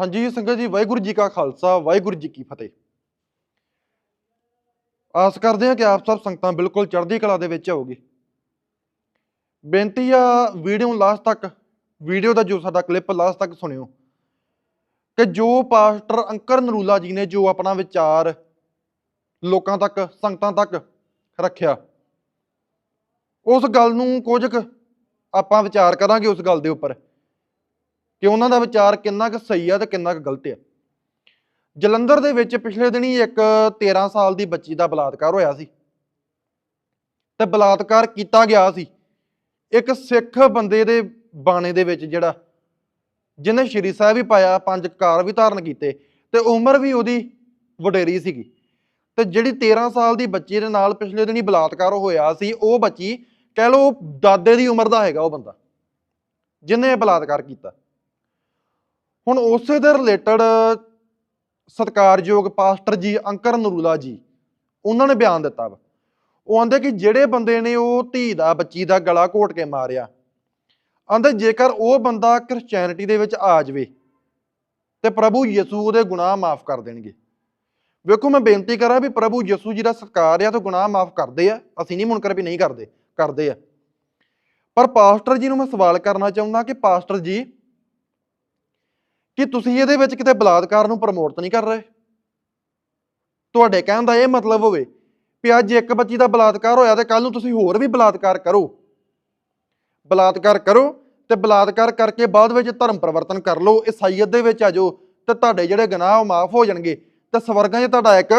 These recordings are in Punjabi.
ਹਾਂਜੀ ਸੰਗਤ ਜੀ, ਵਾਹਿਗੁਰੂ ਜੀ ਕਾ ਖਾਲਸਾ, ਵਾਹਿਗੁਰੂ ਜੀ ਕੀ ਫਤਿਹ। ਆਸ ਕਰਦੇ ਹਾਂ ਕਿ ਆਪ ਸਭ ਸੰਗਤਾਂ ਬਿਲਕੁਲ ਚੜ੍ਹਦੀ ਕਲਾ ਦੇ ਵਿੱਚ ਹੋਵੋਗੇ। ਬੇਨਤੀ ਆ, ਵੀਡੀਓ ਨੂੰ ਲਾਸਟ ਤੱਕ, ਵੀਡੀਓ ਦਾ ਜੋ ਸਾਡਾ ਕਲਿੱਪ ਲਾਸਟ ਤੱਕ ਸੁਣਿਓ। ਕਿ ਜੋ ਪਾਸਟਰ ਅੰਕਰ ਨਰੂਲਾ ਜੀ ਨੇ ਜੋ ਆਪਣਾ ਵਿਚਾਰ ਲੋਕਾਂ ਤੱਕ, ਸੰਗਤਾਂ ਤੱਕ ਰੱਖਿਆ, ਉਸ ਗੱਲ ਨੂੰ ਕੁਝ ਆਪਾਂ ਵਿਚਾਰ ਕਰਾਂਗੇ ਉਸ ਗੱਲ ਦੇ ਉੱਪਰ। ਕਿ ਉਹਨਾਂ ਦਾ ਵਿਚਾਰ ਕਿੰਨਾ ਕੁ ਸਹੀ ਆ ਤੇ ਕਿੰਨਾ ਕੁ ਗਲਤ ਆ। ਜਲੰਧਰ ਦੇ ਵਿੱਚ ਪਿਛਲੇ ਦਿਨੀ ਇੱਕ 13 ਸਾਲ ਦੀ ਬੱਚੀ ਦਾ ਬਲਾਤਕਾਰ ਹੋਇਆ ਸੀ। ਤੇ ਬਲਾਤਕਾਰ ਕੀਤਾ ਗਿਆ ਸੀ। ਇੱਕ ਸਿੱਖ ਬੰਦੇ ਦੇ ਬਾਣੇ ਦੇ ਵਿੱਚ ਜਿਹੜਾ, ਜਿਹਨੇ ਸ਼੍ਰੀ ਸਾਹਿਬ ਵੀ ਪਾਇਆ, ਪੰਜ ਕਾਰ ਵੀ ਧਾਰਨ ਕੀਤੇ, ਤੇ ਉਮਰ ਵੀ ਉਹਦੀ ਵਡੇਰੀ ਸੀਗੀ। ਤੇ ਜਿਹੜੀ 13 ਸਾਲ ਦੀ ਬੱਚੀ ਦੇ ਨਾਲ ਪਿਛਲੇ ਦਿਨੀ ਬਲਾਤਕਾਰ ਹੋਇਆ ਸੀ, ਉਹ ਬੱਚੀ ਕਹਿ ਲਓ ਦਾਦੇ ਦੀ ਉਮਰ ਦਾ ਹੈਗਾ ਉਹ ਬੰਦਾ, ਜਿਹਨੇ ਇਹ ਬਲਾਤਕਾਰ ਕੀਤਾ। ਹੁਣ ਉਸੇ ਦੇ ਰਿਲੇਟਡ ਸਤਕਾਰਯੋਗ ਪਾਸਟਰ ਜੀ ਅੰਕਰ ਨਰੂਲਾ ਜੀ, ਉਹਨਾਂ ਨੇ ਬਿਆਨ ਦਿੱਤਾ ਵਾ। ਉਹ ਆਂਦੇ ਕਿ ਜਿਹੜੇ ਬੰਦੇ ਨੇ ਉਹ ਧੀ ਦਾ, ਬੱਚੀ ਦਾ ਗਲਾ ਘੋਟ ਕੇ ਮਾਰਿਆ। ਆਂਦੇ ਜੇਕਰ ਉਹ ਬੰਦਾ ਕ੍ਰਿਸਚੀਅਨਿਟੀ ਦੇ ਵਿੱਚ ਆ ਜਾਵੇ, ਤੇ ਪ੍ਰਭੂ ਯਿਸੂ ਉਹਦੇ ਗੁਨਾਹ ਮਾਫ ਕਰ ਦੇਣਗੇ। ਵੇਖੋ ਮੈਂ ਬੇਨਤੀ ਕਰਾਂ ਵੀ ਪ੍ਰਭੂ ਯਿਸੂ ਜੀ ਦਾ ਸਤਕਾਰ ਆ, ਤਾਂ ਗੁਨਾਹ ਮਾਫ ਕਰਦੇ ਆ। ਅਸੀਂ ਨਹੀਂ ਮੁਨਕਰ ਵੀ ਨਹੀਂ ਕਰਦੇ ਕਰਦੇ ਆ। ਪਰ ਪਾਸਟਰ ਜੀ ਨੂੰ ਮੈਂ ਸਵਾਲ ਕਰਨਾ ਚਾਹੁੰਦਾ ਕਿ ਪਾਸਟਰ ਜੀ ਕਿ ਤੁਸੀਂ ਇਹਦੇ ਵਿੱਚ ਕਿਤੇ ਬਲਾਤਕਾਰ ਨੂੰ ਪ੍ਰਮੋਟ ਨਹੀਂ ਕਰ ਰਹੇ? ਤੁਹਾਡੇ ਕਹਿਣ ਦਾ ਇਹ ਮਤਲਬ ਹੋਵੇ ਵੀ ਅੱਜ ਇੱਕ ਬੱਚੀ ਦਾ ਬਲਾਤਕਾਰ ਹੋਇਆ ਤੇ ਕੱਲ ਨੂੰ ਤੁਸੀਂ ਹੋਰ ਵੀ ਬਲਾਤਕਾਰ ਕਰੋ। ਬਲਾਤਕਾਰ ਕਰੋ ਤੇ ਬਲਾਤਕਾਰ ਕਰਕੇ ਬਾਅਦ ਵਿੱਚ ਧਰਮ ਪਰਿਵਰਤਨ ਕਰ ਲਓ, ਈਸਾਈਅਤ ਦੇ ਵਿੱਚ ਆ ਜਾਓ ਤੇ ਤੁਹਾਡੇ ਜਿਹੜੇ ਗੁਨਾਹ ਉਹ ਮਾਫ ਹੋ ਜਾਣਗੇ। ਤੇ ਸਵਰਗਾਂ 'ਚ ਤੁਹਾਡਾ ਇੱਕ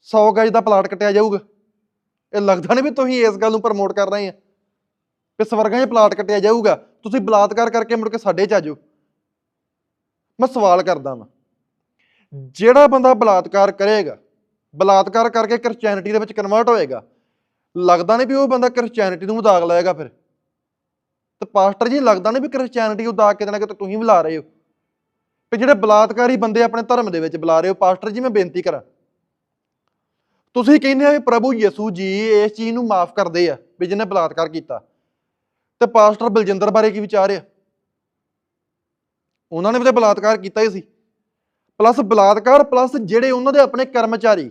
100 ਗਜ ਦਾ ਪਲਾਟ ਕੱਟਿਆ ਜਾਊਗਾ। ਇਹ ਲੱਗਦਾ ਨਹੀਂ ਵੀ ਤੁਸੀਂ ਇਸ ਗੱਲ ਨੂੰ ਪ੍ਰਮੋਟ ਕਰ ਰਹੇ ਆ। ਕਿ ਸਵਰਗਾਂ 'ਚ ਪਲਾਟ ਕੱਟਿਆ ਜਾਊਗਾ। ਤੁਸੀਂ ਬਲਾਤਕਾਰ ਕਰਕੇ ਮੁੜ ਕੇ ਸਾਡੇ 'ਚ ਆ ਜਾਓ। ਮੈਂ ਸਵਾਲ ਕਰਦਾ ਵਾਂ। ਜਿਹੜਾ ਬੰਦਾ ਬਲਾਤਕਾਰ ਕਰੇਗਾ, ਬਲਾਤਕਾਰ ਕਰਕੇ ਕ੍ਰਿਸਚੀਅਨਿਟੀ ਦੇ ਵਿੱਚ ਕਨਵਰਟ ਹੋਏਗਾ, ਲੱਗਦਾ ਨਹੀਂ ਵੀ ਉਹ ਬੰਦਾ ਕ੍ਰਿਸਚੀਅਨਿਟੀ ਨੂੰ ਦਾਗ ਲਾਏਗਾ ਫਿਰ? ਤੇ ਪਾਸਟਰ ਜੀ, ਲੱਗਦਾ ਨਹੀਂ ਵੀ ਕ੍ਰਿਸਚੀਅਨਿਟੀ ਨੂੰ ਦਾਗ ਕਿਤੇ ਨਾ ਕਿਤੇ ਤੁਸੀਂ ਬੁਲਾ ਰਹੇ ਹੋ? ਵੀ ਜਿਹੜੇ ਬਲਾਤਕਾਰੀ ਬੰਦੇ ਆਪਣੇ ਧਰਮ ਦੇ ਵਿੱਚ ਬੁਲਾ ਰਹੇ ਹੋ ਪਾਸਟਰ ਜੀ, ਮੈਂ ਬੇਨਤੀ ਕਰਾਂ। ਤੁਸੀਂ ਕਹਿੰਦੇ ਆ ਵੀ ਪ੍ਰਭੂ ਯਿਸੂ ਜੀ ਇਸ ਚੀਜ਼ ਨੂੰ ਮਾਫ ਕਰਦੇ ਆ ਵੀ ਜਿਹਨੇ ਬਲਾਤਕਾਰ ਕੀਤਾ। ਤੇ ਪਾਸਟਰ ਬਲਜਿੰਦਰ ਬਾਰੇ ਕੀ ਵਿਚਾਰ ਆ? ਉਹਨਾਂ ਨੇ ਵੀ ਤਾਂ ਬਲਾਤਕਾਰ ਕੀਤਾ ਹੀ ਸੀ। ਪਲੱਸ ਬਲਾਤਕਾਰ ਪਲੱਸ ਜਿਹੜੇ ਉਹਨਾਂ ਦੇ ਆਪਣੇ ਕਰਮਚਾਰੀ,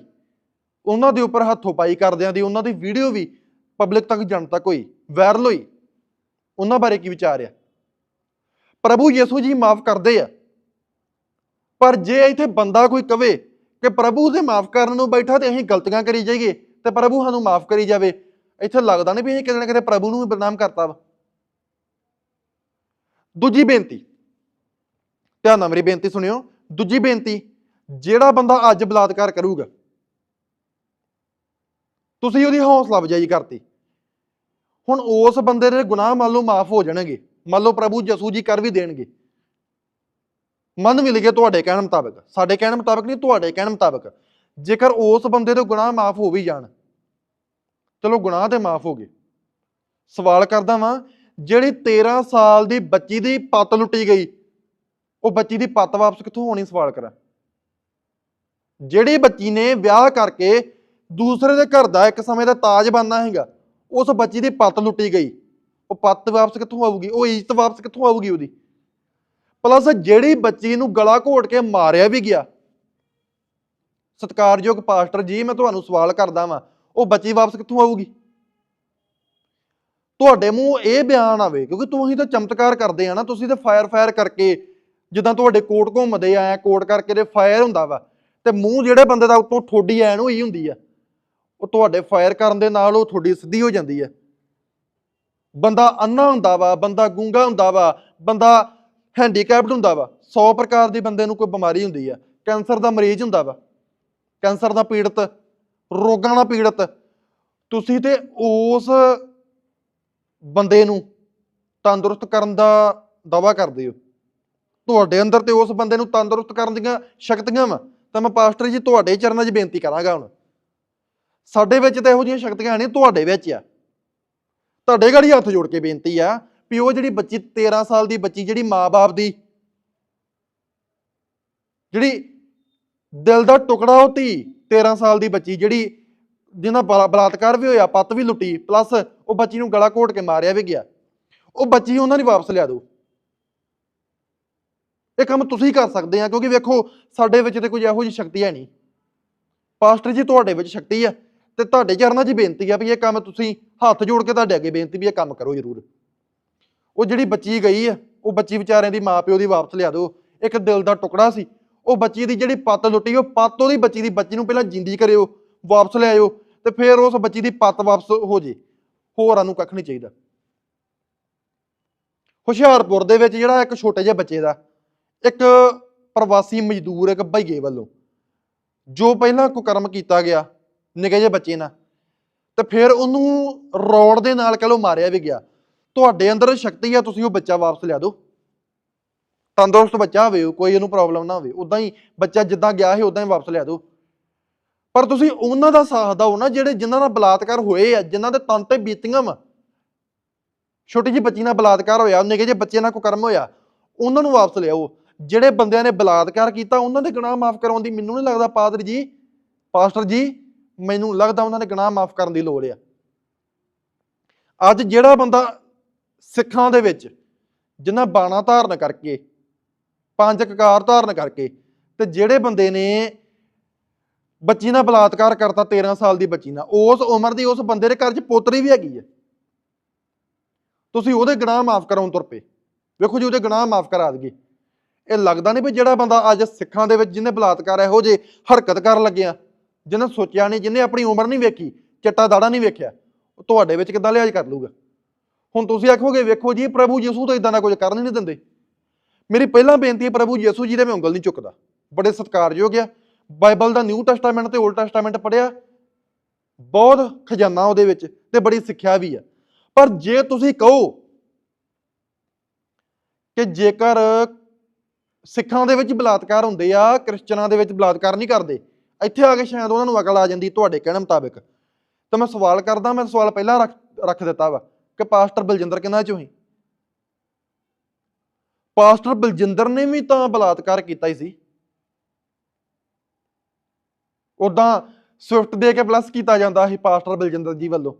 ਉਹਨਾਂ ਦੇ ਉੱਪਰ ਹੱਥੋਂ ਪਾਈ ਕਰਦਿਆਂ ਦੀ, ਉਹਨਾਂ ਦੀ ਵੀਡੀਓ ਵੀ ਪਬਲਿਕ ਤੱਕ ਜਨ ਤੱਕ ਹੋਈ ਵਾਇਰਲ ਹੋਈ। ਉਹਨਾਂ ਬਾਰੇ ਕੀ ਵਿਚਾਰ ਆ? ਪ੍ਰਭੂ ਯਿਸੂ ਜੀ ਮਾਫ ਕਰਦੇ ਆ। ਪਰ ਜੇ ਇੱਥੇ ਬੰਦਾ ਕੋਈ ਕਵੇ ਕਿ ਪ੍ਰਭੂ ਦੇ ਮਾਫ ਕਰਨ ਨੂੰ ਬੈਠਾ ਤੇ ਅਸੀਂ ਗਲਤੀਆਂ ਕਰੀ ਜਾਈਏ, ਤੇ ਪ੍ਰਭੂ ਸਾਨੂੰ ਮਾਫ ਕਰੀ ਜਾਵੇ, ਇੱਥੇ ਲੱਗਦਾ ਨਹੀਂ ਵੀ ਅਸੀਂ ਕਿਤੇ ਨਾ ਕਿਤੇ ਪ੍ਰਭੂ ਨੂੰ ਵੀ ਬਦਨਾਮ ਕਰਤਾ ਵਾ। ਦੂਜੀ ਬੇਨਤੀ ਧਿਆਨ ਨਾਲ ਮੇਰੀ ਬੇਨਤੀ ਸੁਣਿਓ। ਦੂਜੀ ਬੇਨਤੀ, ਜਿਹੜਾ ਬੰਦਾ ਅੱਜ ਬਲਾਤਕਾਰ ਕਰੂਗਾ, ਤੁਸੀਂ ਉਹਦੀ ਹੌਸਲਾ ਅਫਜ਼ਾਈ ਕਰਤੀ। ਹੁਣ ਉਸ ਬੰਦੇ ਦੇ ਗੁਨਾਹ ਮੰਨ ਲਓ ਮਾਫ ਹੋ ਜਾਣਗੇ। ਮੰਨ ਲਓ ਪ੍ਰਭੂ ਯਸੂ ਜੀ ਕਰ ਵੀ ਦੇਣਗੇ। ਮਨ ਮਿਲ ਲਈਏ ਤੁਹਾਡੇ ਕਹਿਣ ਮੁਤਾਬਕ, ਸਾਡੇ ਕਹਿਣ ਮੁਤਾਬਕ ਨਹੀਂ, ਤੁਹਾਡੇ ਕਹਿਣ ਮੁਤਾਬਕ। ਜੇਕਰ ਉਸ ਬੰਦੇ ਦੇ ਗੁਨਾਹ ਮਾਫ ਹੋ ਵੀ ਜਾਣ, ਚਲੋ ਗੁਨਾਹ ਤੇ ਮਾਫ ਹੋ ਗਏ। ਸਵਾਲ ਕਰਦਾ ਵਾਂ, ਜਿਹੜੀ 13 ਸਾਲ ਦੀ ਬੱਚੀ ਦੀ ਪੱਤ ਲੁੱਟੀ ਗਈ ਉਹ ਬੱਚੀ ਦੀ ਪੱਤ ਵਾਪਸ ਕਿੱਥੋਂ ਹੋਣੀ ਸਵਾਲ ਕਰਾਂ? ਜਿਹੜੀ ਬੱਚੀ ਨੇ ਵਿਆਹ ਕਰਕੇ ਦੂਸਰੇ ਦੇ ਘਰ ਦਾ ਇੱਕ ਸਮੇਂ ਦਾ ਤਾਜ ਬਣਨਾ ਹੈਗਾ ਉਸ ਬੱਚੀ ਦੀ ਪੱਤ ਲੁੱਟੀ ਗਈ। ਉਹ ਪੱਤ ਵਾਪਸ ਕਿੱਥੋਂ ਆਊਗੀ? ਉਹ ਇੱਜ਼ਤ ਵਾਪਸ ਕਿੱਥੋਂ ਆਊਗੀ ਉਹਦੀ? ਪਲੱਸ ਜਿਹੜੀ ਬੱਚੀ ਨੂੰ ਗਲਾ ਘੋਟ ਕੇ ਮਾਰਿਆ ਵੀ ਗਿਆ, ਸਤਿਕਾਰਯੋਗ ਪਾਸਟਰ ਜੀ, ਮੈਂ ਤੁਹਾਨੂੰ ਸਵਾਲ ਕਰਦਾ ਵਾਂ, ਉਹ ਬੱਚੀ ਵਾਪਸ ਕਿੱਥੋਂ ਆਊਗੀ? ਤੁਹਾਡੇ ਮੂੰਹ ਇਹ ਬਿਆਨ ਆਵੇ, ਕਿਉਂਕਿ ਤੁਸੀਂ ਤਾਂ ਚਮਤਕਾਰ ਕਰਦੇ ਆ ਨਾ, ਤੁਸੀਂ ਤਾਂ ਫਾਇਰ ਫਾਇਰ ਕਰਕੇ ਜਿੱਦਾਂ ਤੁਹਾਡੇ ਕੋਟ ਘੁੰਮਦੇ ਆ ਕੋਟ ਕਰਕੇ ਤੇ ਫਾਇਰ ਹੁੰਦਾ ਵਾ, ਤੇ ਮੂੰਹ ਜਿਹੜੇ ਬੰਦੇ ਦਾ ਉੱਤੋਂ ਠੋਡੀ ਐਨ ਹੋਈ ਹੁੰਦੀ ਆ, ਉਹ ਤੁਹਾਡੇ ਫਾਇਰ ਕਰਨ ਦੇ ਨਾਲ ਉਹ ਤੁਹਾਡੀ ਸਿੱਧੀ ਹੋ ਜਾਂਦੀ ਆ। ਬੰਦਾ ਅੰਨਾ ਹੁੰਦਾ ਵਾ, ਬੰਦਾ ਗੂੰਗਾ ਹੁੰਦਾ ਵਾ, ਬੰਦਾ ਹੈਂਡੀਕੈਪਡ ਹੁੰਦਾ ਵਾ 100 ਪ੍ਰਕਾਰ ਦੀ ਬੰਦੇ ਨੂੰ ਕੋਈ ਬਿਮਾਰੀ ਹੁੰਦੀ ਆ। ਕੈਂਸਰ ਦਾ ਮਰੀਜ਼ ਹੁੰਦਾ ਵਾ, ਕੈਂਸਰ ਦਾ ਪੀੜਤ, ਰੋਗਾਂ ਦਾ ਪੀੜਤ। ਤੁਸੀਂ ਤੇ ਉਸ ਬੰਦੇ ਨੂੰ ਤੰਦਰੁਸਤ ਕਰਨ ਦਾ ਦਾਵਾ ਕਰਦੇ ਹੋ। ਤੁਹਾਡੇ ਅੰਦਰ ਤੇ ਉਸ ਬੰਦੇ ਨੂੰ ਤੰਦਰੁਸਤ ਕਰਨ ਦੀਆਂ ਸ਼ਕਤੀਆਂ ਵਾ। ਤਾਂ ਮੈਂ ਪਾਸਟਰ ਜੀ, ਤੁਹਾਡੇ ਚਰਨਾਂ 'ਚ ਬੇਨਤੀ ਕਰਾਂਗਾ ਹੁਣ। ਸਾਡੇ ਵਿੱਚ ਤਾਂ ਇਹੋ ਜਿਹੀਆਂ ਸ਼ਕਤੀਆਂ ਨਹੀਂ ਤੁਹਾਡੇ ਵਿੱਚ ਆ। ਤੁਹਾਡੇ ਗਾੜੀ ਹੱਥ ਜੋੜ ਕੇ ਬੇਨਤੀ ਆ ਵੀ ਉਹ ਜਿਹੜੀ ਬੱਚੀ 13 ਸਾਲ ਦੀ ਬੱਚੀ, ਜਿਹੜੀ ਮਾਂ-ਬਾਪ ਦੀ, ਜਿਹੜੀ ਦਿਲ ਦਾ ਟੁਕੜਾ ਉਹ ਧੀ 13 ਸਾਲ ਦੀ ਬੱਚੀ, ਜਿਹੜੀ ਜਿਹਨਾਂ ਬਲਾ- ਬਲਾਤਕਾਰ ਵੀ ਹੋਇਆ, ਪੱਤ ਵੀ ਲੁੱਟੀ ਪਲੱਸ ਉਹ ਬੱਚੀ ਨੂੰ ਗਲਾ ਘੋਟ ਕੇ ਮਾਰਿਆ ਵੀ ਗਿਆ। ਉਹ ਬੱਚੀ ਉਹਨਾਂ ਨੇ ਵਾਪਸ ਲਿਆ ਦਿਓ। ਇਹ ਕੰਮ ਤੁਸੀਂ ਕਰ ਸਕਦੇ ਆ, ਕਿਉਂਕਿ ਵੇਖੋ, ਸਾਡੇ ਵਿੱਚ ਤੇ ਕੋਈ ਇਹੋ ਜਿਹੀ ਸ਼ਕਤੀ ਹੈ ਨਹੀਂ। ਪਾਸਟਰ ਜੀ ਤੁਹਾਡੇ ਵਿੱਚ ਸ਼ਕਤੀ ਆ ਤੇ ਤੁਹਾਡੇ ਚਰਨਾਂ 'ਚ ਬੇਨਤੀ ਆ ਵੀ ਇਹ ਕੰਮ ਤੁਸੀਂ ਹੱਥ ਜੋੜ ਕੇ ਤੁਹਾਡੇ ਅੱਗੇ ਬੇਨਤੀ ਵੀ ਇਹ ਕੰਮ ਕਰੋ ਜ਼ਰੂਰ। ਉਹ ਜਿਹੜੀ ਬੱਚੀ ਗਈ ਆ, ਉਹ ਬੱਚੀ ਵਿਚਾਰਿਆਂ ਦੀ ਮਾਂ ਪਿਓ ਦੀ ਵਾਪਸ ਲਿਆ ਦਿਓ। ਇੱਕ ਦਿਲ ਦਾ ਟੁਕੜਾ ਸੀ, ਉਹ ਬੱਚੀ ਦੀ ਜਿਹੜੀ ਪੱਤ ਲੁੱਟੀ, ਉਹ ਪੱਤ ਉਹਦੀ ਬੱਚੀ ਦੀ ਬੱਚੀ ਨੂੰ ਪਹਿਲਾਂ ਜਿੰਦੀ ਕਰਿਓ, ਵਾਪਸ ਲੈ ਆਇਓ ਤੇ ਫਿਰ ਉਸ ਬੱਚੀ ਦੀ ਪੱਤ ਵਾਪਸ ਹੋ ਜੇ। ਹੋਰਾਂ ਨੂੰ ਕੱਖ ਨਹੀਂ ਚਾਹੀਦਾ। ਹੁਸ਼ਿਆਰਪੁਰ ਦੇ ਵਿੱਚ ਜਿਹੜਾ ਇੱਕ ਛੋਟੇ ਜਿਹੇ ਬੱਚੇ ਦਾ ਇੱਕ ਪ੍ਰਵਾਸੀ ਮਜ਼ਦੂਰ, ਇੱਕ ਭਈਏ ਵੱਲੋਂ, ਜੋ ਪਹਿਲਾਂ ਕੁਕਰਮ ਕੀਤਾ ਗਿਆ, ਨਿੱਕੇ ਜਿਹੇ ਬੱਚੇ ਨਾਲ, ਤੇ ਫਿਰ ਉਹਨੂੰ ਰੋਡ ਦੇ ਨਾਲ ਕਹ ਲੋ ਮਾਰਿਆ ਵੀ ਗਿਆ। ਤੁਹਾਡੇ ਅੰਦਰ ਸ਼ਕਤੀ ਆ, ਤੁਸੀਂ ਉਹ ਬੱਚਾ ਵਾਪਸ ਲਿਆ ਦਿਓ। ਤੰਦਰੁਸਤ ਬੱਚਾ ਹੋਵੇ ਕੋਈ ਇਹਨੂੰ ਪ੍ਰੋਬਲਮ ਨਾ ਹੋਵੇ ਉਦਾਂ ਹੀ ਬੱਚਾ ਜਿੱਦਾਂ ਗਿਆ ਸੀ ਉਦਾਂ ਹੀ ਵਾਪਸ ਲਿਆ ਦਿਓ। ਪਰ ਤੁਸੀਂ ਉਹਨਾਂ ਦਾ ਸਾਥ ਦਿਓ ਨਾ, ਜਿਹੜੇ ਜਿਨ੍ਹਾਂ ਨਾਲ ਬਲਾਤਕਾਰ ਹੋਏ ਆ, ਜਿਨ੍ਹਾਂ ਦੇ ਤਨ ਤੇ ਬੀਤੀਆਂ ਵਾ। ਛੋਟੀ ਜਿਹੀ ਬੱਚੀ ਨਾਲ ਬਲਾਤਕਾਰ ਹੋਇਆ, ਨਿੱਕੇ ਜਿਹੇ ਬੱਚੇ ਨਾਲ ਕੁਕਰਮ ਹੋਇਆ, ਉਹਨਾਂ ਨੂੰ ਵਾਪਸ ਲਿਆਓ। ਜਿਹੜੇ ਬੰਦਿਆਂ ਨੇ ਬਲਾਤਕਾਰ ਕੀਤਾ, ਉਹਨਾਂ ਦੇ ਗੁਨਾਹ ਮਾਫ ਕਰਾਉਣ ਦੀ ਮੈਨੂੰ ਨਹੀਂ ਲੱਗਦਾ ਪਾਦਰੀ ਜੀ, ਪਾਸਟਰ ਜੀ, ਮੈਨੂੰ ਲੱਗਦਾ ਉਹਨਾਂ ਦੇ ਗੁਨਾਹ ਮਾਫ ਕਰਨ ਦੀ ਲੋੜ ਆ। ਅੱਜ ਜਿਹੜਾ ਬੰਦਾ ਸਿੱਖਾਂ ਦੇ ਵਿੱਚ ਜਿਨ੍ਹਾਂ ਬਾਣਾ ਧਾਰਨ ਕਰਕੇ ਪੰਜ ਕਕਾਰ ਧਾਰਨ ਕਰਕੇ ਤੇ ਜਿਹੜੇ ਬੰਦੇ ਨੇ ਬੱਚੀ ਨਾਲ ਬਲਾਤਕਾਰ ਕਰਤਾ 13 ਸਾਲ ਦੀ ਬੱਚੀ ਨਾਲ, ਉਸ ਉਮਰ ਦੀ ਉਸ ਬੰਦੇ ਦੇ ਘਰ 'ਚ ਪੋਤਰੀ ਵੀ ਹੈਗੀ ਹੈ ਤੁਸੀਂ ਉਹਦੇ ਗੁਨਾਹ ਮਾਫ ਕਰਾਉਣ ਤੁਰ ਪਏ। ਵੇਖੋ ਜੀ, ਉਹਦੇ ਗੁਨਾਹ ਮਾਫ ਕਰਾ ਦਗੇ ਇਹ ਲੱਗਦਾ ਨਹੀਂ ਵੀ ਜਿਹੜਾ ਬੰਦਾ ਅੱਜ ਸਿੱਖਾਂ ਦੇ ਵਿੱਚ ਜਿਹਨੇ ਬਲਾਤਕਾਰ ਇਹੋ ਜੇ ਹਰਕਤ ਕਰਨ ਲੱਗਿਆ ਜਿਹਨੇ ਸੋਚਿਆ ਨਹੀਂ, ਜਿਹਨੇ ਆਪਣੀ ਉਮਰ ਨਹੀਂ ਵੇਖੀ, ਚਿੱਟਾ ਦਾੜਾ ਨਹੀਂ ਵੇਖਿਆ, ਉਹ ਤੁਹਾਡੇ ਵਿੱਚ ਕਿੱਦਾਂ ਲਿਹਾਜ਼ ਕਰ ਲੂਗਾ ਹੁਣ ਤੁਸੀਂ ਆਖੋਗੇ, ਵੇਖੋ ਜੀ, ਪ੍ਰਭੂ ਯਿਸੂ ਤਾਂ ਇਦਾਂ ਦਾ ਕੁਝ ਕਰਨ ਹੀ ਨਹੀਂ ਦਿੰਦੇ। ਮੇਰੀ ਪਹਿਲਾਂ ਬੇਨਤੀ ਹੈ ਪ੍ਰਭੂ ਯਿਸੂ ਜੀ ਦੇ ਮੈਂ ਉਂਗਲ ਨਹੀਂ ਚੁੱਕਦਾ। ਬੜੇ ਸਤਿਕਾਰਯੋਗ ਆ। ਬਾਈਬਲ ਦਾ ਨਿਊ ਟੈਸਟਾਮੈਂਟ ਤੇ 올ਡ ਟੈਸਟਾਮੈਂਟ ਪੜਿਆ ਬਹੁਤ ਖਜ਼ਾਨਾ ਉਹਦੇ ਵਿੱਚ ਤੇ ਬੜੀ ਸਿੱਖਿਆ ਵੀ ਆ। ਪਰ ਜੇ ਤੁਸੀਂ ਕਹੋ ਕਿ ਜੇਕਰ ਸਿੱਖਾਂ ਦੇ ਵਿੱਚ ਬਲਾਤਕਾਰ ਹੁੰਦੇ ਆ, ਕ੍ਰਿਸਚਨਾਂ ਦੇ ਵਿੱਚ ਬਲਾਤਕਾਰ ਨਹੀਂ ਕਰਦੇ। ਇੱਥੇ ਆ ਕੇ ਸ਼ਾਇਦ ਉਹਨਾਂ ਨੂੰ ਅਕਲ ਆ ਜਾਂਦੀ ਤੁਹਾਡੇ ਕਹਿਣ ਮੁਤਾਬਿਕ। ਤਾਂ ਮੈਂ ਸਵਾਲ ਕਰਦਾ, ਮੈਂ ਸਵਾਲ ਪਹਿਲਾਂ ਰੱਖ ਰੱਖ ਦਿੱਤਾ ਵਾ ਕਿ ਪਾਸਟਰ ਬਲਜਿੰਦਰ ਕਿਹਨਾਂ ਚੋਂ ਹੀ ਪਾਸਟਰ ਬਲਜਿੰਦਰ ਨੇ ਵੀ ਤਾਂ ਬਲਾਤਕਾਰ ਕੀਤਾ ਹੀ ਸੀ। ਉਦਾਂ ਸਵਿਫਟ ਦੇ ਕੇ ਪਲੱਸ ਕੀਤਾ ਜਾਂਦਾ ਸੀ ਪਾਸਟਰ ਬਲਜਿੰਦਰ ਜੀ ਵੱਲੋਂ।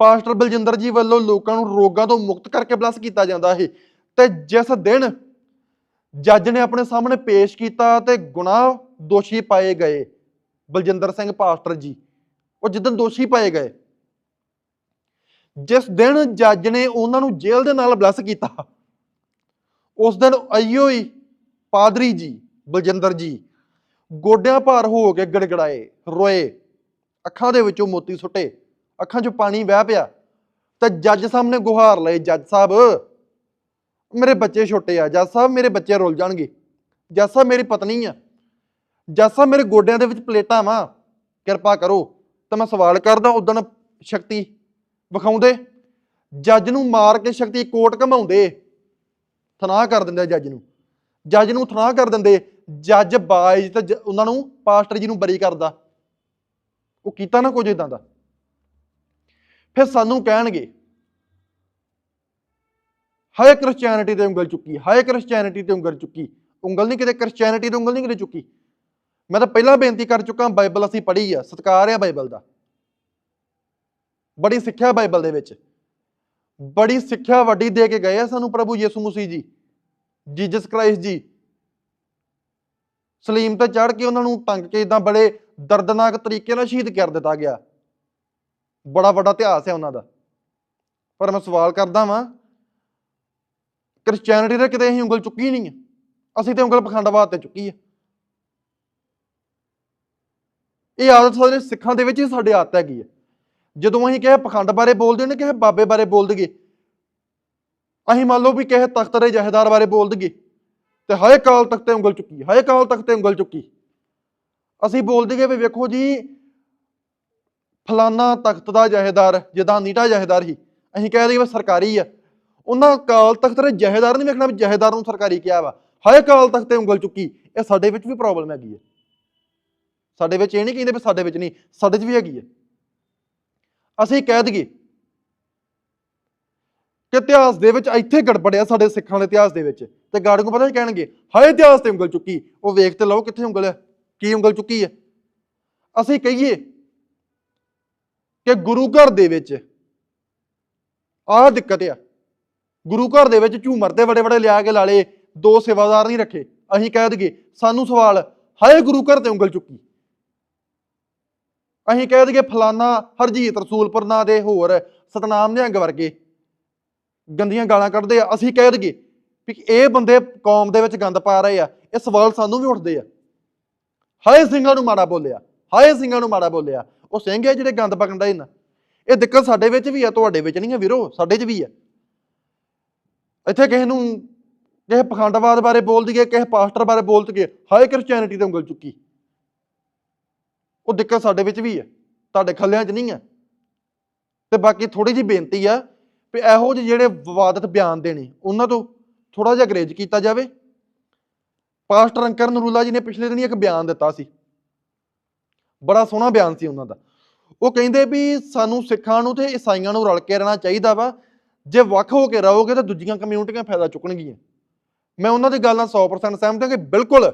ਪਾਸਟਰ ਬਲਜਿੰਦਰ ਜੀ ਵੱਲੋਂ ਲੋਕਾਂ ਨੂੰ ਰੋਗਾਂ ਤੋਂ ਮੁਕਤ ਕਰਕੇ ਪਲੱਸ ਕੀਤਾ ਜਾਂਦਾ ਸੀ। ਤੇ ਜਿਸ ਦਿਨ ਜੱਜ ਨੇ ਆਪਣੇ ਸਾਹਮਣੇ ਪੇਸ਼ ਕੀਤਾ ਤੇ ਗੁਨਾਹ ਦੋਸ਼ੀ ਪਾਏ ਗਏ। ਬਲਜਿੰਦਰ ਸਿੰਘ ਪਾਸਟਰ ਜੀ, ਉਹ ਜਿੱਦਣ ਦੋਸ਼ੀ ਪਾਏ ਗਏ। ਜਿਸ ਦਿਨ ਜੱਜ ਨੇ ਉਹਨਾਂ ਨੂੰ ਜੇਲ੍ਹ ਦੇ ਨਾਲ ਬਲਸ ਕੀਤਾ, ਉਸ ਦਿਨ ਅਈਓ ਹੀ ਪਾਦਰੀ ਜੀ, ਬਲਜਿੰਦਰ ਜੀ, ਗੋਡਿਆਂ ਭਾਰ ਹੋ ਕੇ ਗੜਗੜਾਏ, ਰੋਏ, ਅੱਖਾਂ ਦੇ ਵਿੱਚੋਂ ਮੋਤੀ ਸੁੱਟੇ, ਅੱਖਾਂ 'ਚੋਂ ਪਾਣੀ ਵਹਿ ਪਿਆ ਤੇ ਜੱਜ ਸਾਹਮਣੇ ਗੁਹਾਰ ਲਏ ਜੱਜ ਸਾਹਿਬ ਮੇਰੇ ਬੱਚੇ ਛੋਟੇ ਆ, ਜੱਜ ਸਾਹਿਬ ਮੇਰੇ ਬੱਚੇ ਰੁੱਲ ਜਾਣਗੇ। ਜੱਜ ਸਾਹਿਬ ਮੇਰੀ ਪਤਨੀ ਆ। ਜੱਜ ਸਾਹਿਬ ਮੇਰੇ ਗੋਡਿਆਂ ਦੇ ਵਿੱਚ ਪਲੇਟਾਂ ਵਾ। ਕਿਰਪਾ ਕਰੋ, ਤਾਂ ਮੈਂ ਸਵਾਲ ਕਰਦਾ ਉਦਣ ਸ਼ਕਤੀ ਵਿਖਾਉਂਦੇ। ਜੱਜ ਨੂੰ ਮਾਰ ਕੇ ਸ਼ਕਤੀ ਕੋਟ ਘਮਾਉਂਦੇ। ਥਨਾਹ ਕਰ ਦਿੰਦੇ ਜੱਜ ਨੂੰ। ਜੱਜ ਨੂੰ ਥਨਾਹ ਕਰ ਦਿੰਦੇ। ਜੱਜ ਬਾਜ ਤਾਂ ਜ- ਉਹਨਾਂ ਨੂੰ ਪਾਸਟਰ ਜੀ ਨੂੰ ਬਰੀ ਕਰਦਾ। ਉਹ ਕੀਤਾ ਨਾ ਕੁਝ ਇਦਾਂ ਦਾ। ਫਿਰ ਸਾਨੂੰ ਕਹਿਣਗੇ ਹਾਏ ਕ੍ਰਿਸਚੀਅਨਿਟੀ ਤੇ ਉਂਗਲ ਚੁੱਕੀ, ਹਾਏ ਕ੍ਰਿਸਚੀਅਨਿਟੀ ਤੇ ਉਂਗਲ ਚੁੱਕੀ। ਉਂਗਲ ਨਹੀਂ ਕਿਤੇ, ਕ੍ਰਿਸਚੀਅਨਿਟੀ ਤੇ ਉਂਗਲ ਨਹੀਂ ਕਿਤੇ ਚੁੱਕੀ। ਮੈਂ ਤਾਂ ਪਹਿਲਾਂ ਬੇਨਤੀ ਕਰ ਚੁੱਕਾ, ਬਾਈਬਲ ਅਸੀਂ ਪੜ੍ਹੀ ਆ, ਸਤਿਕਾਰ ਆ ਬਾਈਬਲ ਦਾ। ਬੜੀ ਸਿੱਖਿਆ ਬਾਈਬਲ ਦੇ ਵਿੱਚ। ਬੜੀ ਸਿੱਖਿਆ ਵੱਡੀ ਦੇ ਕੇ ਗਏ ਆ ਸਾਨੂੰ ਪ੍ਰਭੂ ਯਿਸੂ ਮਸੀਹ ਜੀ, ਜੀਸਸ ਕ੍ਰਾਈਸਟ ਜੀ। ਸਲੀਮ ਤੇ ਚੜ ਕੇ ਉਹਨਾਂ ਨੂੰ ਟੰਗ ਕੇ ਇਦਾਂ ਬੜੇ ਦਰਦਨਾਕ ਤਰੀਕੇ ਨਾਲ ਸ਼ਹੀਦ ਕਰ ਦਿੱਤਾ ਗਿਆ। ਬੜਾ ਵੱਡਾ ਇਤਿਹਾਸ ਹੈ ਉਹਨਾਂ ਦਾ। ਪਰ ਮੈਂ ਸਵਾਲ ਕਰਦਾ ਵਾਂ ਕ੍ਰਿਸਚੀਅਨਿਟੀ ਦੇ ਕਿਤੇ ਅਸੀਂ ਉਂਗਲ ਚੁੱਕੀ ਨਹੀਂ ਹੈ ਅਸੀਂ ਤੇ ਉਂਗਲ ਪਖੰਡਵਾਦ ਤੇ ਚੁੱਕੀ ਹੈ ਇਹ ਆਦਤ ਸਾਡੇ ਸਿੱਖਾਂ ਦੇ ਵਿੱਚ ਹੀ ਸਾਡੇ ਆਦਤ ਹੈਗੀ ਹੈ ਜਦੋਂ ਅਸੀਂ ਕਿਸੇ ਪਖੰਡ ਬਾਰੇ ਬੋਲਦੇ ਨੇ, ਕਿਸੇ ਬਾਬੇ ਬਾਰੇ ਬੋਲ ਦਈਏ ਅਸੀਂ ਮੰਨ ਲਓ ਵੀ ਕਿਸੇ ਤਖਤ ਦੇ ਜਹੇਦਾਰ ਬਾਰੇ ਬੋਲ ਦਈਏ ਤੇ ਹਰੇ ਕਾਲ ਤਖਤ ਤੇ ਉਂਗਲ ਚੁੱਕੀ ਹਰੇ ਕਾਲ ਤਖਤ ਤੇ ਉਂਗਲ ਚੁੱਕੀ। ਅਸੀਂ ਬੋਲ ਦਈਏ ਵੀ ਵੇਖੋ ਜੀ, ਫਲਾਨਾ ਤਖਤ ਦਾ ਜਹੇਦਾਰ ਜਿੱਦਾਂ ਨੀਟਾ ਜਹੇਦਾਰ ਹੀ ਅਸੀਂ ਕਹਿ ਦਈਏ ਵੀ ਸਰਕਾਰੀ ਆ। ਉਹਨਾਂ ਕਾਲ ਤਖਤ ਦੇ ਜਹੇਦਾਰ ਨਹੀਂ ਵੇਖਣਾ ਵੀ ਜਹੇਦਾਰ ਨੂੰ ਸਰਕਾਰੀ ਕਿਹਾ ਵਾ। ਹਾਏ ਕਾਲ ਤਖਤ ਤੇ ਉਂਗਲ ਚੁੱਕੀ, ਇਹ ਸਾਡੇ ਵਿੱਚ ਵੀ ਪ੍ਰੋਬਲਮ ਹੈਗੀ ਹੈ। ਸਾਡੇ ਵਿੱਚ ਇਹ ਨਹੀਂ ਕਹਿੰਦੇ ਵੀ ਸਾਡੇ ਵਿੱਚ ਨਹੀਂ, ਸਾਡੇ 'ਚ ਵੀ ਹੈਗੀ ਹੈ। ਅਸੀਂ ਕਹਿ ਦਈਏ ਕਿ ਇਤਿਹਾਸ ਦੇ ਵਿੱਚ ਇੱਥੇ ਗੜਬੜਿਆ ਸਾਡੇ ਸਿੱਖਾਂ ਦੇ ਇਤਿਹਾਸ ਦੇ ਵਿੱਚ, ਤੇ ਗਾੜ ਨੂੰ ਪਤਾ ਕੀ ਕਹਿਣਗੇ, ਹਾਏ ਇਤਿਹਾਸ ਤੇ ਉਂਗਲ ਚੁੱਕੀ, ਉਹ ਵੇਖ ਤੇ ਲਓ ਕਿੱਥੇ ਉਂਗਲ ਹੈ, ਕੀ ਉਂਗਲ ਚੁੱਕੀ ਹੈ। ਅਸੀਂ ਕਹੀਏ ਕਿ ਗੁਰੂ ਘਰ ਦੇ ਵਿੱਚ ਆਹ ਦਿੱਕਤ ਆ। ਗੁਰੂ ਘਰ ਦੇ ਵਿੱਚ ਝੂਮਰ ਤੇ ਬੜੇ ਬੜੇ ਲਿਆ ਕੇ ਲਾਲੇ ਦੋ ਸੇਵਾਦਾਰ ਨਹੀਂ ਰੱਖੇ। ਅਸੀਂ ਕਹਿ ਦਈਏ, ਸਾਨੂੰ ਸਵਾਲ, ਹਾਏ ਗੁਰੂ ਘਰ ਤੇ ਉਂਗਲ ਚੁੱਕੀ। ਅਸੀਂ ਕਹਿ ਦਈਏ, ਫਲਾਨਾ ਹਰਜੀਤ ਰਸੂਲਪੁਰ ਨਾਂ ਦੇ ਹੋਰ ਸਤਨਾਮ ਨਿਹੰਗ ਵਰਗੇ ਗੰਦੀਆਂ ਗਾਲਾਂ ਕੱਢਦੇ ਆ। ਅਸੀਂ ਕਹਿ ਦਈਏ ਵੀ ਇਹ ਬੰਦੇ ਕੌਮ ਦੇ ਵਿੱਚ ਗੰਦ ਪਾ ਰਹੇ ਆ। ਇਹ ਸਵਾਲ ਸਾਨੂੰ ਵੀ ਉੱਠਦੇ ਆ। ਹਾਏ ਸਿੰਘਾਂ ਨੂੰ ਮਾੜਾ ਬੋਲਿਆ, ਹਾਏ ਸਿੰਘਾਂ ਨੂੰ ਮਾੜਾ ਬੋਲਿਆ। ਉਹ ਸਿੰਘ ਆ ਜਿਹੜੇ ਗੰਦ ਪਕਣ ਡਏ ਇਹ ਦਿੱਕਤ ਸਾਡੇ ਵਿੱਚ ਵੀ ਆ, ਤੁਹਾਡੇ ਵਿੱਚ ਨਹੀਂ ਆ ਵੀਰੋ, ਸਾਡੇ 'ਚ ਵੀ ਆ। ਇੱਥੇ ਕਿਸੇ ਨੂੰ ਕਿਸੇ ਪਖੰਡਵਾਦ ਬਾਰੇ ਬੋਲ ਦਈਏ ਕਿਸੇ ਪਾਸਟਰ ਬਾਰੇ ਬੋਲ ਦਈਏ ਹਾਏ ਕ੍ਰਿਸਚੀਅਨਿਟੀ ਤੇ ਉਂਗਲ ਚੁੱਕੀ। ਉਹ ਦਿੱਕਤ ਸਾਡੇ ਵਿੱਚ ਵੀ ਹੈ, ਤੁਹਾਡੇ ਖੱਲਿਆਂ 'ਚ ਨਹੀਂ ਹੈ। ਤੇ ਬਾਕੀ ਥੋੜੀ ਜਿਹੀ ਬੇਨਤੀ ਆ ਵੀ ਇਹੋ ਜਿਹੇ ਜਿਹੜੇ ਵਿਵਾਦਤ ਬਿਆਨ ਦੇਣੇ, ਉਹਨਾਂ ਤੋਂ ਥੋੜਾ ਜਿਹਾ ਗਰੇਜ ਕੀਤਾ ਜਾਵੇ। ਪਾਸਟਰ ਅੰਕਰ ਨਰੂਲਾ ਜੀ ਨੇ ਪਿਛਲੇ ਦਿਨੀ ਇੱਕ ਬਿਆਨ ਦਿੱਤਾ ਸੀ। ਬੜਾ ਸੋਹਣਾ ਬਿਆਨ ਸੀ ਉਹਨਾਂ ਦਾ। ਉਹ ਕਹਿੰਦੇ ਵੀ ਸਾਨੂੰ ਸਿੱਖਾਂ ਨੂੰ ਤੇ ਈਸਾਈਆਂ ਨੂੰ ਰਲ ਕੇ ਰਹਿਣਾ ਚਾਹੀਦਾ ਵਾ ਜੇ ਵੱਖ ਹੋ ਕੇ ਰਹੋਗੇ ਤਾਂ ਦੂਜੀਆਂ ਕਮਿਊਨਿਟੀਆਂ ਫਾਇਦਾ ਚੁੱਕਣਗੀਆਂ। ਮੈਂ ਉਹਨਾਂ ਦੀ ਗੱਲ ਨਾਲ 100% ਸਹਿਮਤ ਹਾਂ ਕਿ ਬਿਲਕੁਲ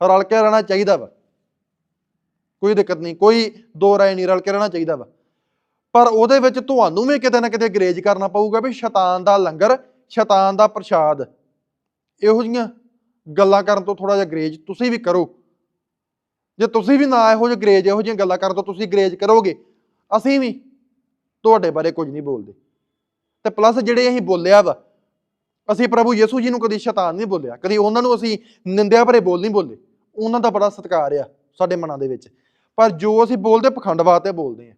ਰਲ ਕੇ ਰਹਿਣਾ ਚਾਹੀਦਾ ਵਾ। ਕੋਈ ਦਿੱਕਤ ਨਹੀਂ, ਕੋਈ ਦੋ ਰਾਏ ਨਹੀਂ, ਰਲ ਕੇ ਰਹਿਣਾ ਚਾਹੀਦਾ ਵਾ। ਪਰ ਉਹਦੇ ਵਿੱਚ ਤੁਹਾਨੂੰ ਵੀ ਕਿਤੇ ਨਾ ਕਿਤੇ ਗਰੇਜ ਕਰਨਾ ਪਊਗਾ ਵੀ ਸ਼ੈਤਾਨ ਦਾ ਲੰਗਰ, ਸ਼ੈਤਾਨ ਦਾ ਪ੍ਰਸ਼ਾਦ, ਇਹੋ ਜੀਆਂ ਗੱਲਾਂ ਕਰਨ ਤੋਂ ਥੋੜਾ ਜਿਹਾ ਗਰੇਜ ਤੁਸੀਂ ਵੀ ਕਰੋ। ਜੇ ਤੁਸੀਂ ਵੀ ਨਾ ਇਹੋ ਜਿਹੇ ਗਰੇਜ, ਇਹੋ ਜਿਹੀਆਂ ਗੱਲਾਂ ਕਰਨ ਤੋਂ ਤੁਸੀਂ ਗਰੇਜ ਕਰੋਗੇ, ਅਸੀਂ ਵੀ ਤੁਹਾਡੇ ਬਾਰੇ ਕੁਝ ਨਹੀਂ ਬੋਲਦੇ। ਤੇ ਪਲੱਸ ਜਿਹੜੇ ਅਸੀਂ ਬੋਲਿਆ ਵਾ, ਅਸੀਂ ਪ੍ਰਭੂ ਯਿਸੂ ਜੀ ਨੂੰ ਕਦੀ ਸ਼ੈਤਾਨ ਨਹੀਂ ਬੋਲਿਆ, ਕਦੀ ਉਹਨਾਂ ਨੂੰ ਅਸੀਂ ਨਿੰਦਿਆ ਭਰੇ ਬੋਲ ਨਹੀਂ ਬੋਲੇ, ਉਹਨਾਂ ਦਾ ਬੜਾ ਸਤਿਕਾਰ ਆ ਸਾਡੇ ਮਨਾਂ ਦੇ ਵਿੱਚ। ਪਰ ਜੋ ਅਸੀਂ ਬੋਲਦੇ ਪਖੰਡਵਾਦ ਤੇ ਬੋਲਦੇ ਆ।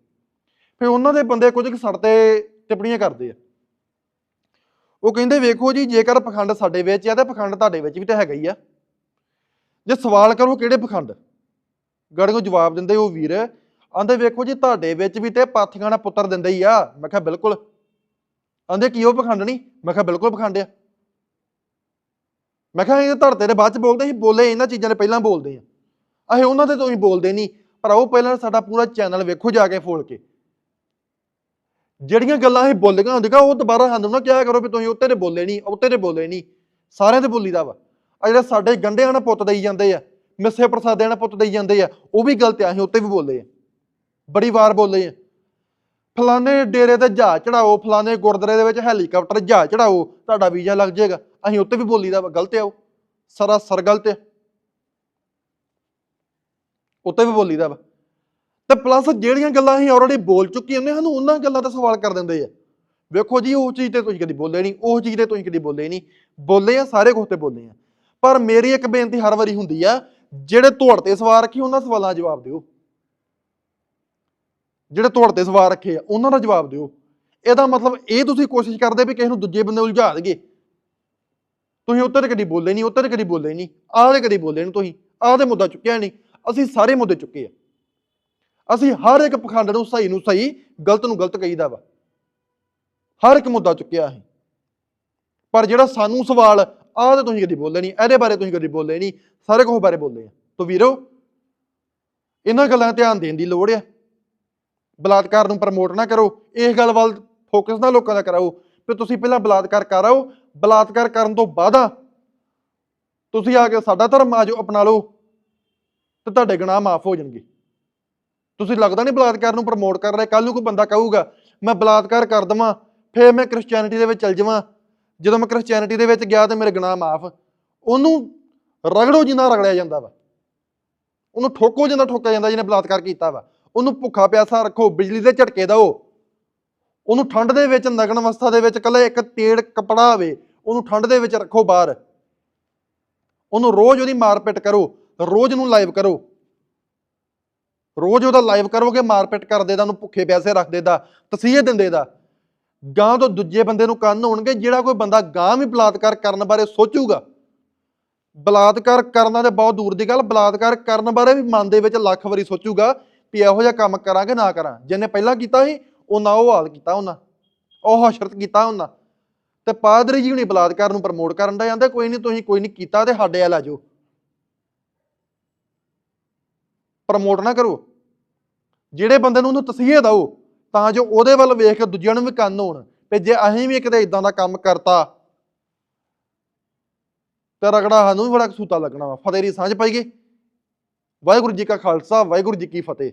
ਫਿਰ ਉਹਨਾਂ ਦੇ ਬੰਦੇ ਕੁਝ ਕੁ ਸੜ ਤੇ ਟਿੱਪਣੀਆਂ ਕਰਦੇ ਆ। ਉਹ ਕਹਿੰਦੇ, ਵੇਖੋ ਜੀ, ਜੇਕਰ ਪਖੰਡ ਸਾਡੇ ਵਿੱਚ ਆ, ਤੇ ਪਖੰਡ ਤੁਹਾਡੇ ਵਿੱਚ ਵੀ ਤਾਂ ਹੈਗਾ ਹੀ ਆ। ਜੇ ਸਵਾਲ ਕਰੋ, ਕਿਹੜੇ ਪਖੰਡ? ਗੜ ਜਵਾਬ ਦਿੰਦੇ, ਉਹ ਵੀਰ ਆਂਦੇ ਵੇਖੋ ਜੀ, ਤੁਹਾਡੇ ਵਿੱਚ ਵੀ ਤੇ ਪਾਥੀਆਂ ਦਾ ਪੁੱਤਰ ਦਿੰਦੇ ਹੀ ਆ। ਮੈਂ ਕਿਹਾ, ਬਿਲਕੁਲ। ਆਂਦੇ ਕੀ ਉਹ ਪਖੰਡ ਨਹੀਂ ਮੈਂ ਕਿਹਾ ਬਿਲਕੁਲ ਪਖੰਡ ਆ। ਮੈਂ ਕਿਹਾ ਇਹ ਧਰਤੇ ਦੇ ਬਾਅਦ ਚ ਬੋਲਦੇ ਸੀ, ਬੋਲੇ ਇਹਨਾਂ ਚੀਜ਼ਾਂ ਦੇ ਪਹਿਲਾਂ ਬੋਲਦੇ ਆ। ਅਸੀਂ ਉਹਨਾਂ ਦੇ ਤੋਂ ਹੀ ਬੋਲਦੇ ਨਹੀਂ ਪਰ ਉਹ ਪਹਿਲਾਂ ਸਾਡਾ ਪੂਰਾ ਚੈਨਲ ਵੇਖੋ ਜਾ ਕੇ ਫੋਲ ਕੇ। ਜਿਹੜੀਆਂ ਗੱਲਾਂ ਅਸੀਂ ਬੋਲੀਆਂ ਹੁੰਦੀਆਂ, ਉਹ ਦੁਬਾਰਾ ਸਾਨੂੰ ਨਾ ਕਿਹਾ ਕਰੋ ਵੀ ਤੁਸੀਂ ਉੱਤੇ ਤੇ ਬੋਲੇ ਨਹੀਂ ਉੱਤੇ ਤੇ ਬੋਲੇ ਨਹੀਂ ਸਾਰਿਆਂ ਤੇ ਬੋਲੀਦਾ ਵਾ। ਆ ਜਿਹੜੇ ਸਾਡੇ ਗੰਢਿਆਂ ਨਾਲ ਪੁੱਤ ਦੇਈ ਜਾਂਦੇ ਆ, ਮਿੱਸੇ ਪ੍ਰਸਾਦਿਆਂ ਨਾਲ ਪੁੱਤ ਦੇਈ ਜਾਂਦੇ ਆ, ਉਹ ਵੀ ਗਲਤ ਆ, ਅਸੀਂ ਉੱਤੇ ਵੀ ਬੋਲੇ ਆ। ਬੜੀ ਵਾਰ ਬੋਲੇ ਆ। ਫਲਾਣੇ ਡੇਰੇ ਤੇ ਜਾ ਚੜਾਓ, ਫਲਾਣੇ ਗੁਰਦੁਆਰੇ ਦੇ ਵਿੱਚ ਹੈਲੀਕਾਪਟਰ ਜਾ ਚੜਾਓ, ਤੁਹਾਡਾ ਵੀਜ਼ਾ ਲੱਗ ਜਾਏਗਾ। ਅਸੀਂ ਉੱਤੇ ਵੀ ਬੋਲੀਦਾ ਵਾ ਗਲਤ ਆ ਉਹ। ਸਰਾਸਰ ਗਲਤ ਆ। ਉੱਤੇ ਵੀ ਬੋਲੀਦਾ ਵਾ। ਤੇ ਪਲੱਸ ਜਿਹੜੀਆਂ ਗੱਲਾਂ ਅਸੀਂ ਆਲਰੇਡੀ ਬੋਲ ਚੁੱਕੇ ਹੁੰਦੇ ਸਾਨੂੰ ਉਹਨਾਂ ਗੱਲਾਂ ਤੇ ਸਵਾਲ ਕਰ ਦਿੰਦੇ ਆ। ਵੇਖੋ ਜੀ, ਉਹ ਚੀਜ਼ ਤੇ ਤੁਸੀਂ ਕਦੀ ਬੋਲੇ ਨਹੀਂ, ਉਹ ਚੀਜ਼ ਤੇ ਤੁਸੀਂ ਕਦੀ ਬੋਲੇ ਨਹੀਂ। ਬੋਲੇ ਆ, ਸਾਰੇ ਕੁਝ ਤੇ ਬੋਲੇ ਆ। ਪਰ ਮੇਰੀ ਇੱਕ ਬੇਨਤੀ ਹਰ ਵਾਰੀ ਹੁੰਦੀ ਆ, ਜਿਹੜੇ ਤੁਹਾਡੇ ਤੇ ਸਵਾਲ ਰੱਖੀ, ਉਹਨਾਂ ਸਵਾਲਾਂ ਦਾ ਜਵਾਬ ਦਿਓ। ਜਿਹੜੇ ਤੁਹਾਡੇ ਤੇ ਸਵਾਲ ਰੱਖੇ ਆ, ਉਹਨਾਂ ਦਾ ਜਵਾਬ ਦਿਓ। ਇਹਦਾ ਮਤਲਬ ਇਹ ਤੁਸੀਂ ਕੋਸ਼ਿਸ਼ ਕਰਦੇ ਵੀ ਕਿਸੇ ਨੂੰ ਦੂਜੇ ਬੰਦੇ ਉਲਝਾ ਦਈਏ। ਤੁਸੀਂ ਉੱਤੇ ਤੇ ਕਦੀ ਬੋਲੇ ਨਹੀਂ, ਉੱਤੇ ਤੇ ਕਦੀ ਬੋਲੇ ਨਹੀਂ, ਆਹ ਤੇ ਕਦੀ ਬੋਲੇ ਨਹੀਂ ਤੁਸੀਂ, ਆਹ ਤੇ ਮੁੱਦਾ ਚੁੱਕਿਆ ਨਹੀਂ। ਅਸੀਂ ਸਾਰੇ ਮੁੱਦੇ ਚੁੱਕੇ ਆ। ਅਸੀਂ ਹਰ ਇੱਕ ਪਖੰਡ ਨੂੰ ਸਹੀ ਨੂੰ ਸਹੀ, ਗਲਤ ਨੂੰ ਗਲਤ ਕਹੀਦਾ ਵਾ। ਹਰ ਇੱਕ ਮੁੱਦਾ ਚੁੱਕਿਆ ਅਸੀਂ। ਪਰ ਜਿਹੜਾ ਸਾਨੂੰ ਸਵਾਲ, ਆਹ ਤੇ ਤੁਸੀਂ ਕਦੀ ਬੋਲੇ ਨਹੀਂ, ਇਹਦੇ ਬਾਰੇ ਤੁਸੀਂ ਕਦੀ ਬੋਲੇ ਨਹੀਂ, ਸਾਰੇ ਕੁਝ ਬਾਰੇ ਬੋਲੇ ਆ। ਤੋ ਵੀਰੋ, ਇਹਨਾਂ ਗੱਲਾਂ ਧਿਆਨ ਦੇਣ ਦੀ ਲੋੜ ਆ। ਬਲਾਤਕਾਰ ਨੂੰ ਪ੍ਰਮੋਟ ਨਾ ਕਰੋ ਇਸ ਗੱਲ ਵੱਲ ਫੋਕਸ ਨਾ ਲੋਕਾਂ ਦਾ ਕਰਾਓ, ਵੀ ਤੁਸੀਂ ਪਹਿਲਾਂ ਬਲਾਤਕਾਰ ਕਰਾਓ ਬਲਾਤਕਾਰ ਕਰਨ ਤੋਂ ਬਾਅਦ ਤੁਸੀਂ ਆ ਕੇ ਸਾਡਾ ਧਰਮ ਆ ਜਾਓ, ਅਪਣਾ ਲਓ, ਤੇ ਤੁਹਾਡੇ ਗੁਨਾਹ ਮਾਫ ਹੋ ਜਾਣਗੇ। ਤੁਸੀਂ ਲੱਗਦਾ ਨਹੀਂ ਬਲਾਤਕਾਰ ਨੂੰ ਪ੍ਰਮੋਟ ਕਰ ਰਹੇ ਕੱਲ ਨੂੰ ਕੋਈ ਬੰਦਾ ਕਹੂਗਾ, ਮੈਂ ਬਲਾਤਕਾਰ ਕਰ ਦਵਾਂ, ਫੇਰ ਮੈਂ ਕ੍ਰਿਸਚੀਅਨਿਟੀ ਦੇ ਵਿੱਚ ਚਲ ਜਾਵਾਂ, ਜਦੋਂ ਮੈਂ ਕ੍ਰਿਸਚੀਅਨਿਟੀ ਦੇ ਵਿੱਚ ਗਿਆ ਤੇ ਮੇਰੇ ਗੁਨਾਹ ਮਾਫ, ਉਹਨੂੰ ਰਗੜੋ ਜਿੰਨਾ ਰਗੜਿਆ ਜਾਂਦਾ ਵਾ, ਉਹਨੂੰ ਠੋਕੋ ਜਿੰਨਾ ਠੋਕਿਆ ਜਾਂਦਾ ਜਿਹਨੇ ਬਲਾਤਕਾਰ ਕੀਤਾ ਵਾ। ਉਹਨੂੰ ਭੁੱਖਾ ਪਿਆਸਾ ਰੱਖੋ, ਬਿਜਲੀ ਦੇ ਝਟਕੇ ਦਿਓ। ਉਹਨੂੰ ਠੰਡ ਦੇ ਵਿੱਚ, ਨਗਨ ਅਵਸਥਾ ਦੇ ਵਿੱਚ ਕੱਲੇ ਇੱਕ ਤੇੜ ਕਪੜਾ ਹੋਵੇ, ਉਹਨੂੰ ਠੰਡ ਦੇ ਵਿੱਚ ਰੱਖੋ ਬਾਹਰ। ਉਹਨੂੰ ਰੋਜ਼ ਉਹਦੀ ਮਾਰਪਿਟ ਕਰੋ, ਰੋਜ਼ ਨੂੰ ਲਾਈਵ ਕਰੋ। ਰੋਜ਼ ਉਹਦਾ ਲਾਈਵ ਕਰੋਗੇ, ਮਾਰਪਿਟ ਕਰਦੇ ਦਾ ਉਹਨੂੰ ਭੁੱਖੇ ਪਿਆਸੇ ਰੱਖਦੇ ਦਾ ਤਸੀਹੇ ਦਿੰਦੇ ਦਾ। ਗਾਂ ਤੋਂ ਦੂਜੇ ਬੰਦੇ ਨੂੰ ਕੰਨ ਹੋਣਗੇ, ਜਿਹੜਾ ਕੋਈ ਬੰਦਾ ਗਾਂ ਵੀ ਬਲਾਤਕਾਰ ਕਰਨ ਬਾਰੇ ਸੋਚੂਗਾ। ਬਲਾਤਕਾਰ ਕਰਨਾ ਤੇ ਬਹੁਤ ਦੂਰ ਦੀ ਗੱਲ, ਬਲਾਤਕਾਰ ਕਰਨ ਬਾਰੇ ਵੀ ਮਨ ਦੇ ਵਿੱਚ ਲੱਖ ਵਾਰੀ ਸੋਚੂਗਾ ਵੀ ਇਹੋ ਜਿਹਾ ਕੰਮ ਕਰਾਂਗੇ, ਨਾ ਕਰਾਂ ਜਿਹਨੇ ਪਹਿਲਾਂ ਕੀਤਾ ਸੀ, ਉਹਨਾਂ ਉਹ ਹਾਲ ਕੀਤਾ ਉਹਨਾਂ। ਉਹ ਹਸ਼ਰਤ ਕੀਤਾ ਉਹਨਾਂ। ਤੇ ਪਾਦਰੀ ਜੀ ਹੁਣੀ ਬਲਾਤਕਾਰ ਨੂੰ ਪ੍ਰਮੋਟ ਕਰਨ ਦਾ ਜਾਂਦੇ ਕੋਈ ਨਹੀਂ ਤੁਸੀਂ ਕੋਈ ਨਹੀਂ ਕੀਤਾ ਤੇ ਸਾਡੇ ਆ ਆ ਜਾਓ। ਪ੍ਰਮੋਟ ਨਾ ਕਰੋ। ਜਿਹੜੇ ਬੰਦੇ ਨੂੰ ਉਹਨੂੰ ਤਸੀਹੇ ਦਿਓ, ਤਾਂ ਜੋ ਉਹਦੇ ਵੱਲ ਵੇਖ ਕੇ ਦੂਜਿਆਂ ਨੂੰ ਵੀ ਕੰਨ ਹੋਣ ਤੇ ਜੇ ਅਸੀਂ ਵੀ ਕਿਤੇ ਇਦਾਂ ਦਾ ਕੰਮ ਕਰਤਾ, ਤੇ ਰਗੜਾ ਸਾਨੂੰ ਵੀ ਬੜਾ ਕਸੂਤਾ ਲੱਗਣਾ ਵਾ। ਫਤਿਹ ਦੀ ਸਾਂਝ ਪਾਈਏ। ਵਾਹਿਗੁਰੂ ਜੀ ਕਾ ਖਾਲਸਾ, ਵਾਹਿਗੁਰੂ ਜੀ ਕੀ ਫਤਿਹ।